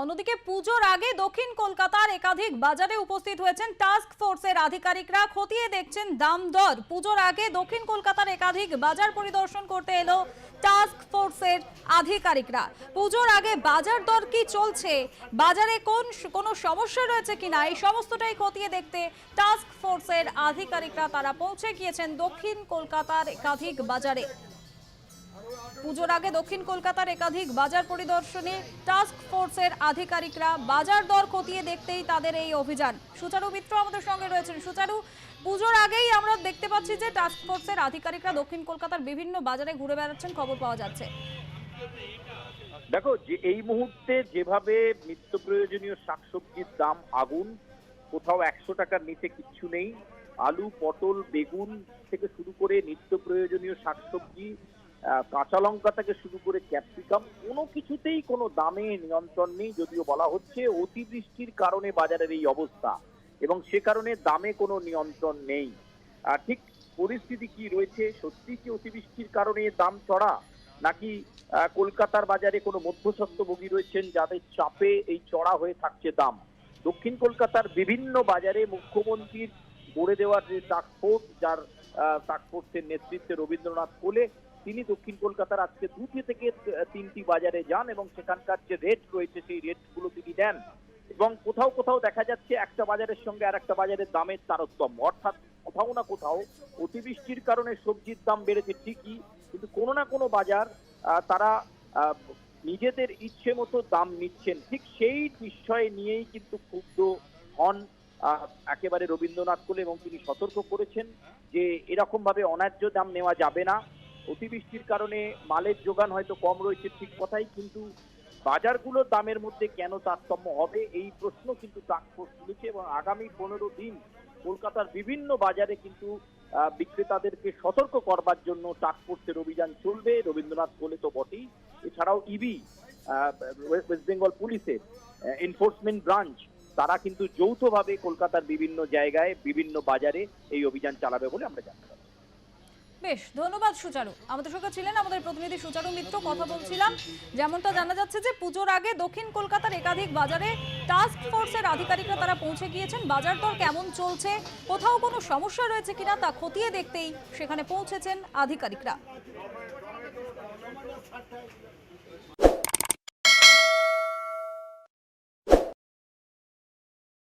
অন্যদিকে পুজোর আগে দক্ষিণ কলকাতার একাধিক বাজারে উপস্থিত হয়েছেন টাস্ক ফোর্সের আধিকারিকরা। খতিয়ে দেখছেন দাম দর। পুজোর আগে দক্ষিণ কলকাতার একাধিক বাজার পরিদর্শন করতে এলো টাস্ক ফোর্সের আধিকারিকরা। পুজোর আগে বাজার দর কি চলছে? বাজারে কোন কোনো সমস্যা রয়েছে কিনা? এই সমস্তটাই খতিয়ে দেখতে টাস্ক ফোর্সের আধিকারিকরা। তারা পৌঁছে গিয়েছেন দক্ষিণ কলকাতার একাধিক বাজারে। পুজোর আগে দক্ষিণ কলকাতার একাধিক বাজার পরিদর্শনে টাস্ক ফোর্সের আধিকারিকরা বাজার দর খতিয়ে দেখতেই তাদের এই অভিযান। সুচারু মিত্র আমাদের সঙ্গে রয়েছেন। সুচারু, পুজোর আগেই আমরা দেখতে পাচ্ছি যে টাস্ক ফোর্সের আধিকারিকরা দক্ষিণ কলকাতার বিভিন্ন বাজারে ঘুরে বেড়াচ্ছেন, খবর পাওয়া যাচ্ছে। দেখো, যে এই মুহূর্তে যেভাবে নিত্য প্রয়োজনীয় শাকসবজির দাম আগুন, কোথাও একশো টাকার নিচে কিচ্ছু নেই। আলু, পটল, বেগুন থেকে শুরু করে নিত্য প্রয়োজনীয় শাকসবজি কাঁচা লঙ্কা থেকে শুরু করে ক্যাপসিকাম, কোনো কিছুতেই কোনো দামে নিয়ন্ত্রণ নেই যদিও বলা হচ্ছে অতিবৃষ্টির কারণে বাজারের এই অবস্থা এবং সে কারণে দামে কোনো নিয়ন্ত্রণ নেই। ঠিক পরিস্থিতি কি রয়েছে? সত্যি কি অতিবৃষ্টির কারণে দাম চড়া? নাকি কলকাতার বাজারে কোনো মধ্যস্বত্বভোগী রয়েছেন যাদের চাপে এই চড়া হয়ে থাকছে দাম? দক্ষিণ কলকাতার বিভিন্ন বাজারে মুখ্যমন্ত্রীর গড়ে দেওয়ার যে টাস্কফোর্স যার টাস্কফোর্সের নেতৃত্বে রবীন্দ্রনাথ কোলে তিনি দক্ষিণ কলকাতার আজকে দুটি থেকে তিনটি বাজারে যান এবং সেখানকার যে রেট রয়েছে সেই রেটগুলো তিনি দেন। এবং কোথাও কোথাও দেখা যাচ্ছে একটা বাজারের সঙ্গে আর একটা বাজারের দামের তারতম্য। অর্থাৎ কোথাও না কোথাও অতিবৃষ্টির কারণে সবজির দাম বেড়েছে ঠিকই, কিন্তু কোনো না কোনো বাজার তারা নিজেদের ইচ্ছে মতো দাম নিচ্ছেন। ঠিক সেই বিষয় নিয়েই কিন্তু ক্ষুব্ধ হন একেবারে রবীন্দ্রনাথ কোলে এবং তিনি সতর্ক করেছেন যে এরকম ভাবে অন্যায্য দাম নেওয়া যাবে না। অতিবৃষ্টির কারণে মালের যোগান হয়তো কম রয়েছে ঠিক কথাই, কিন্তু বাজারগুলোর দামের মধ্যে কেন তারতম্য হবে এই প্রশ্ন কিন্তু টাস্কফোর্স তুলেছে এবং আগামী পনেরো দিন কলকাতার বিভিন্ন বাজারে কিন্তু বিক্রেতাদেরকে সতর্ক করবার জন্য টাস্কফোর্সের অভিযান চলবে। রবীন্দ্রনাথ কোলে তো বটেই। এছাড়াও ইবি ওয়েস্ট বেঙ্গল পুলিশের এনফোর্সমেন্ট ব্রাঞ্চ, তারা কিন্তু যৌথভাবে কলকাতার বিভিন্ন জায়গায় বিভিন্ন বাজারে এই অভিযান চালাবে বলে আমরা জানতে পারি বেশ, ধন্যবাদ সুচারু। আমাদের সঙ্গে ছিলেন আমাদের প্রতিনিধি সুচারু মিত্র, কথা বলছিলাম। যেমনটা জানা যাচ্ছে যে পুজোর আগে দক্ষিণ কলকাতার একাধিক বাজারে টাস্ক ফোর্সের আধিকারিকরা তারা পৌঁছে গিয়েছেন। বাজার দর কেমন চলছে, কোথাও কোনো সমস্যা রয়েছে কিনা তা খতিয়ে দেখতেই সেখানে পৌঁছেছেন আধিকারিকরা।